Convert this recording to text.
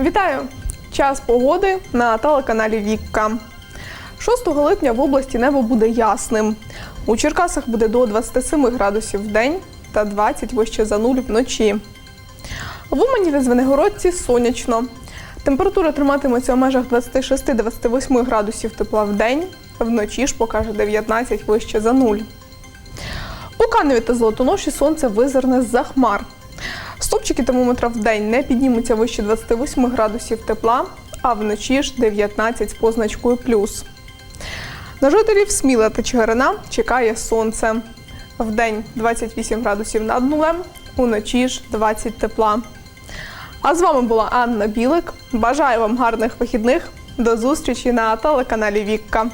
Вітаю! Час погоди на телеканалі Вікка. 6 липня в області небо буде ясним. У Черкасах буде до 27 градусів в день та 20 вище за нуль вночі. В Умані та Звенигородці сонячно. Температура триматиметься у межах 26-28 градусів тепла в день, вночі ж покаже 19 вище за нуль. У Каневі та Золотоноші сонце визирне з-за хмар. Стопчики термометра в день не піднімуться вище 28 градусів тепла, а вночі ж 19 з позначкою плюс. На жителів Сміла та Чигирина чекає сонце. Вдень 28 градусів над нулем, уночі ж 20 тепла. А з вами була Анна Білик. Бажаю вам гарних вихідних. До зустрічі на телеканалі Вікка.